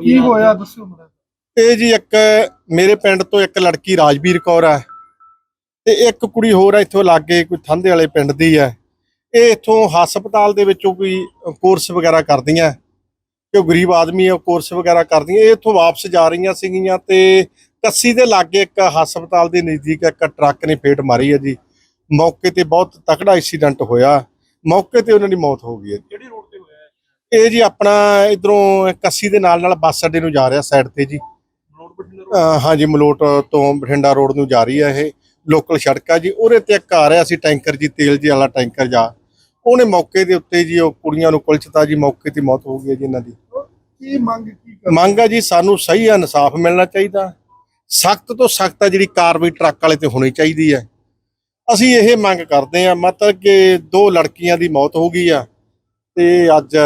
ਕੀ ਹੋਇਆ? ਨੂੰ? ਦੱਸਿਓ ਮੜਾ ਇਹ ਜੀ ਇੱਕ ਮੇਰੇ ਪਿੰਡ ਤੋਂ ਇੱਕ ਲੜਕੀ ਰਾਜਵੀਰ ਕੌਰ ਹੈ ਤੇ ਇੱਕ ਕੁੜੀ ਹੋਰ ਹੈ ਇੱਥੋਂ ਲਾਗੇ ਕੋਈ ਥੰਦੇ ਵਾਲੇ ਪਿੰਡ ਦੀ ਹੈ। ਇਹ ਇੱਥੋਂ ਹਸਪਤਾਲ ਦੇ ਵਿੱਚੋਂ ਕੋਈ ਕੋਰਸ ਵਗੈਰਾ ਕਰਦੀਆਂ ਕਿ ਉਹ ਗਰੀਬ ਆਦਮੀ ਹੈ ਉਹ ਕੋਰਸ ਵਗੈਰਾ ਕਰਦੀਆਂ ਇਹ ਇੱਥੋਂ ਵਾਪਸ ਜਾ ਰਹੀਆਂ ਸੀਗੀਆਂ ਤੇ ਕੱਸੀ ਦੇ ਲਾਗੇ ਇੱਕ ਹਸਪਤਾਲ ਦੇ ਨਜ਼ਦੀਕ ਇੱਕ ਟਰੱਕ ਨੇ ਫੇਟ ਮਾਰੀ ਹੈ ਜੀ। ਮੌਕੇ ਤੇ ਬਹੁਤ ਤਕੜਾ ਐਕਸੀਡੈਂਟ ਹੋਇਆ। ਮੌਕੇ ਤੇ ਉਹਨਾਂ ਦੀ ਮੌਤ ਹੋ ਗਈ ਹੈ ਕਿਹੜੀ ਰੋਡ ਤੇ ਹੋਇਆ ਹੈ ਇਹ ਜੀ ਆਪਣਾ ਇਧਰੋਂ ਕੱਸੀ ਦੇ ਨਾਲ ਨਾਲ ਬੱਸ ਅੱਡੇ ਨੂੰ ਜਾ ਰਿਹਾ ਸਾਈਡ ਤੇ ਜੀ। ਹਾਂਜੀ ਮਲੋਟ ਤੋਂ ਬਠਿੰਡਾ ਰੋਡ ਨੂੰ ਜਾ ਰਹੀ ਹੈ ਇਹ। ਲੋਕਲ ਸੜਕ ਆ ਜੀ। ਉਹਦੇ ਤੇ ਇੱਕ ਆ ਰਿਹਾ ਸੀ ਟੈਂਕਰ ਜੀ ਤੇਲ ਜੀ ਵਾਲਾ ਟੈਂਕਰ ਜਾ। ਉਹਨੇ ਮੌਕੇ ਦੇ ਉੱਤੇ ਜੀ ਉਹ ਕੁੜੀਆਂ ਨੂੰ ਕੁਲਚਤਾ ਜੀ ਮੌਕੇ ਤੇ ਮੌਤ ਹੋ ਗਈ ਜੀ ਇਹਨਾਂ ਦੀ। ਕੀ ਮੰਗ ਕੀ ਕਰ ਮੰਗ ਆ ਜੀ ਸਾਨੂੰ ਸਹੀ ਇਨਸਾਫ ਮਿਲਣਾ ਚਾਹੀਦਾ। ਸਖਤ ਤੋਂ ਸਖਤ ਜਿਹੜੀ ਕਾਰਵਾਈ ਟਰੱਕ ਵਾਲੇ ਤੇ ਹੋਣੀ ਚਾਹੀਦੀ ਹੈ। ਅਸੀਂ ਇਹ ਮੰਗ ਕਰਦੇ ਆ ਮਤਲਬ ਕਿ ਦੋ ਲੜਕੀਆਂ ਦੀ ਮੌਤ ਹੋ ਗਈ ਆ ਤੇ ਅੱਜ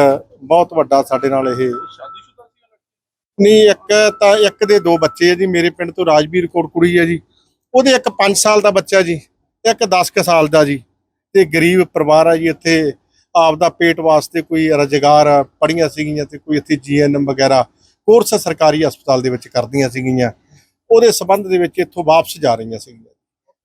ਬਹੁਤ ਵੱਡਾ ਸਾਡੇ ਨਾਲ ਇਹ ਸ਼ਾਦੀशुदा ਸੀ ਨਹੀਂ, ਇੱਕ ਤਾਂ ਇੱਕ ਦੇ ਦੋ ਬੱਚੇ ਆ ਜੀ, ਮੇਰੇ ਪਿੰਡ ਤੋਂ ਰਾਜਵੀਰ ਕੋਟ ਕੁੜੀ ਹੈ ਜੀ। ਉਹਦੇ ਇੱਕ 5 ਸਾਲ ਦਾ ਬੱਚਾ ਜੀ ਇੱਕ 10 ਕੁ ਸਾਲ ਦਾ ਜੀ। ਤੇ ਗਰੀਬ ਪਰਿਵਾਰ ਆ ਜੀ ਇੱਥੇ, ਆਪਦਾ ਪੇਟ ਵਾਸਤੇ ਕੋਈ ਰੁਜ਼ਗਾਰ ਪੜੀਆਂ ਸੀਗੀਆਂ ਤੇ ਕੋਈ ਇੱਥੇ ਜੀਐਨਐਮ ਵਗੈਰਾ ਕੋਰਸ ਸਰਕਾਰੀ ਹਸਪਤਾਲ ਦੇ ਵਿੱਚ ਕਰਦੀਆਂ ਸੀਗੀਆਂ। ਉਹਦੇ ਸਬੰਧ ਦੇ ਵਿੱਚ ਇੱਥੋਂ ਵਾਪਸ ਜਾ ਰਹੀਆਂ ਸੀਗੀਆਂ।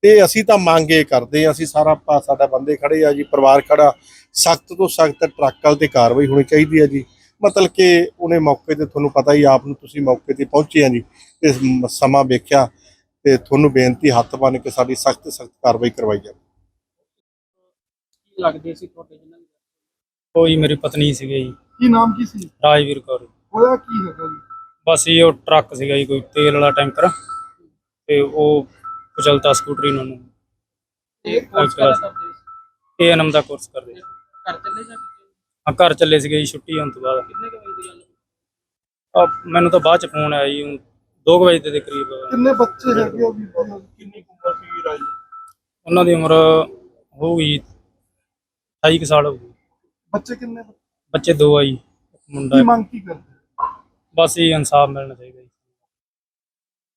ਤੇ ਅਸੀਂ ਤਾਂ ਮੰਗ ਇਹ ਕਰਦੇ ਹਾਂ ਅਸੀਂ ਸਾਰਾ ਸਾਡਾ ਬੰਦੇ ਖੜੇ ਆ ਜੀ ਪਰਿਵਾਰ ਖੜਾ ਸਖਤ ਤੋਂ ਸਖਤ ਟਰੱਕਾਂ ਤੇ ਕਾਰਵਾਈ ਹੋਣੀ ਚਾਹੀਦੀ ਹੈ ਜੀ। ਮਤਲਬ ਕਿ ਉਹਨੇ ਮੌਕੇ ਤੇ ਤੁਹਾਨੂੰ ਪਤਾ ਹੀ ਆਪ ਨੂੰ ਤੁਸੀਂ ਮੌਕੇ ਤੇ ਪਹੁੰਚੇ ਆ ਜੀ ਮ- ਸਮਾਂ ਵੇਖਿਆ ਤੇ ਤੁਹਾਨੂੰ ਬੇਨਤੀ ਹੱਥ ਬੰਨ ਕੇ ਸਾਡੀ ਸਖਤ ਸਖਤ ਕਾਰਵਾਈ ਕਰਵਾਈ ਜਾਵੇ। ਕੀ ਲੱਗਦੇ ਸੀ ਤੁਹਾਡੇ ਜਿਨ੍ਹਾਂ ਦੀ? ਕੋਈ ਮੇਰੀ ਪਤਨੀ ਸੀਗੀ ਜੀ। ਕੀ ਨਾਮ ਕੀ ਸੀ? ਰਾਜਵੀਰ ਕੌਰ। ਹੋਇਆ ਕੀ ਹੈਗਾ ਜੀ? ਬਸ ਇਹ ਉਹ ਟਰੱਕ ਸੀਗਾ ਜੀ ਕੋਈ ਤੇਲ ਵਾਲਾ ਟੈਂਕਰ। ਤੇ ਉਹ ਕੁਚਲਤਾ ਸਕੂਟਰੀ ਨੂੰ ਉਹਨੂੰ ਇਹ ਕੋਰਸ ਦਾ ਕੋਰਸ ਕਰਦੇ ਸੀ। ਘਰ ਚੱਲੇ ਜਾਂ ਕਿਤੇ? ਹਾਂ ਘਰ ਚੱਲੇ ਸੀਗੇ ਜੀ ਛੁੱਟੀ ਹੋਣ ਤੋਂ ਬਾਅਦ ਕਿੰਨੇ ਕੁ ਵਜੇ ਦੀ ਗੱਲ ਹੈ? ਆ ਮੈਨੂੰ ਤਾਂ ਬਾਅਦ ਚ ਫੋਨ ਆਇਆ ਜੀ 2 ਵਜੇ ਦੇ ਕਰੀਬ ਕਿੰਨੇ ਬੱਚੇ ਹੈਗੇ ਉਹ ਵੀ ਦੀ? ਕਿੰਨੀ ਕੁ ਉਮਰ ਸੀ ਰਾਜ ਉਹਨਾਂ ਦੀ ਉਮਰ ਹੋਊਗੀ 28 ਕੁ ਸਾਲ ਹੋਊਗੀ ਬੱਚੇ ਕਿੰਨੇ ਬੱਚੇ ਦੋ ਆ ਜੀ ਇੱਕ ਮੁੰਡਾ ਕੀ ਇੱਕ। ਮੰਗ ਕੀ ਕਰਦੇ ਬਸ ਇਹ ਇਨਸਾਫ ਮਿਲਣਾ ਚਾਹੀਦਾ ਜੀ